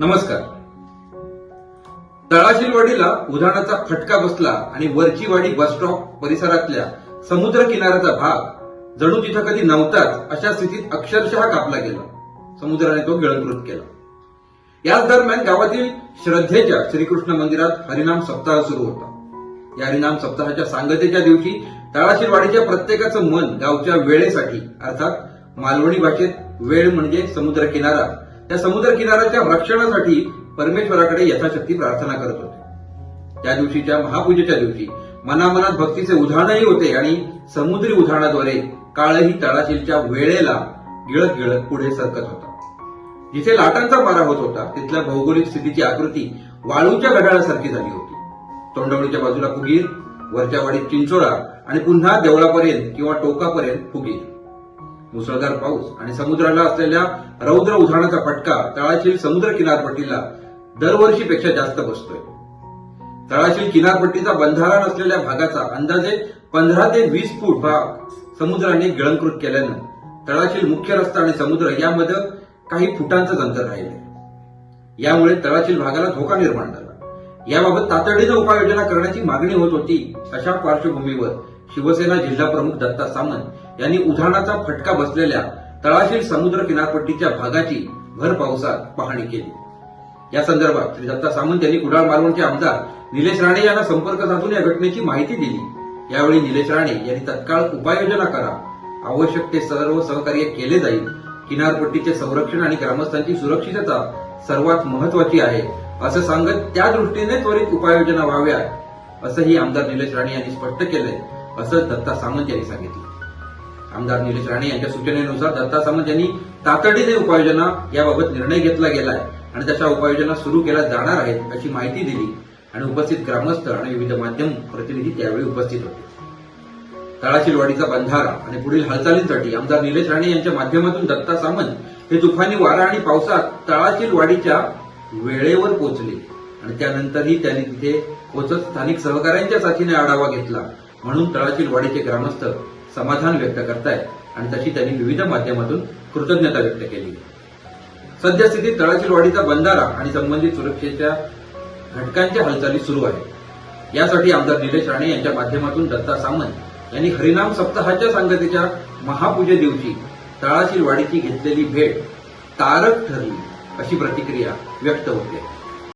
नमस्कार. तळाशील वाडीला उधाणाचा फटका बसला आणि वरची वाडी बस स्टॉप परिसरातल्या समुद्र किनाऱ्याचा भाग जणू तिथं कधी नव्हताच अशा स्थितीत अक्षरशः कापला गेला. समुद्राने तो गिळंकृत केला. याच दरम्यान गावातील श्रद्धेच्या श्रीकृष्ण मंदिरात हरिनाम सप्ताह सुरू होता. या हरिनाम सप्ताहाच्या सांगतेच्या दिवशी तळाशीलवाडीच्या प्रत्येकाचं मन गावच्या वेळेसाठी अर्थात मालवणी भाषेत वेळ म्हणजे समुद्र किनारा त्या समुद्र किनाऱ्याच्या रक्षणासाठी परमेश्वराकडे यथाशक्ती प्रार्थना करत होते. त्या दिवशीच्या महापूजेच्या दिवशी मनामनात भक्तीचे उधाणही होते आणि समुद्री उधाणाद्वारे काळही तळाशीलच्या वेळेला गिळत गिळत पुढे सरकत होता. जिथे लाटांचा मारा होत होता तिथल्या भौगोलिक स्थितीची आकृती वाळूच्या घड्याळासारखी झाली होती. तोंडवळीच्या बाजूला फुगीर वरच्या वाडीत चिंचोळा आणि पुन्हा देवळापर्यंत किंवा टोकापर्यंत फुगीर. मुसळधार पाऊस आणि समुद्राला असलेल्या रौद्र उधाणाचा फटका तळाशील समुद्र किनारपट्टीला दरवर्षीपेक्षा जास्त बसतोय. तळाशील किनारपट्टीचा बंधारा नसलेल्या भागाचा अंदाजे पंधरा ते वीस फूट भाग समुद्राने गिळंकृत केल्यानं तळाशील मुख्य रस्ता आणि समुद्र यामध्ये काही फुटांचं अंतर राहिले. यामुळे तळाशील भागाला धोका निर्माण झाला. याबाबत तातडीनं उपाययोजना करण्याची मागणी होत होती अशा पार्श्वभूमीवर शिवसेना जिल्हा प्रमुख दत्ता सामंत यांनी उधाणाचा फटका बसलेल्या तळाशील समुद्र किनारपट्टीच्या भागाची भर पावसात पाहणी केली. या संदर्भात श्री दत्ता सामंत यांनी कुडाळ मालवणचे आमदार निलेश राणे यांना संपर्क साधून या घटनेची माहिती दिली. यावेळी निलेश राणे यांनी तत्काळ उपाययोजना करा. आवश्यक ते सर्व सहकार्य केले जाईल. किनारपट्टीचे संरक्षण आणि ग्रामस्थांची सुरक्षितता सर्वात महत्वाची आहे असं सांगत त्या दृष्टीने त्वरित उपाययोजना व्हाव्या असंही आमदार निलेश राणे यांनी स्पष्ट केलंय. असं दत्ता सामंत यांनी सांगितलं. आमदार निलेश राणे यांच्या सूचनेनुसार दत्ता सामंत यांनी तातडीने उपाययोजना याबाबत निर्णय घेतला गेलाय आणि तशा उपाययोजना सुरू केल्या जाणार आहेत अशी माहिती दिली आणि उपस्थित ग्रामस्थ आणि विविध माध्यम प्रतिनिधी त्यावेळी उपस्थित होते. तळाशीलवाडीचा बंधारा आणि पुढील हालचालींसाठी आमदार निलेश राणे यांच्या माध्यमातून दत्ता सामंत हे तुफानी वारा आणि पावसात तळाशीलवाडीच्या वेळेवर पोहोचले आणि त्यानंतरही त्यांनी तिथे पोहोचत स्थानिक सहकाऱ्यांच्या साथीने आढावा घेतला. म्हणून तळाशीलवाडीचे ग्रामस्थ समाधान व्यक्त करतायत आणि तशी त्यांनी विविध माध्यमातून कृतज्ञता व्यक्त केली. सद्यस्थितीत तळाशीलवाडीचा बंधारा आणि संबंधित सुरक्षेच्या घटकांच्या हालचाली सुरू आहेत. यासाठी आमदार निलेश राणे यांच्या माध्यमातून दत्ता सामंत यांनी हरिनाम सप्ताहाच्या सांगतेच्या महापूजे दिवशी तळाशील वाडीची घेतलेली भेट तारक ठरली अशी प्रतिक्रिया व्यक्त होते.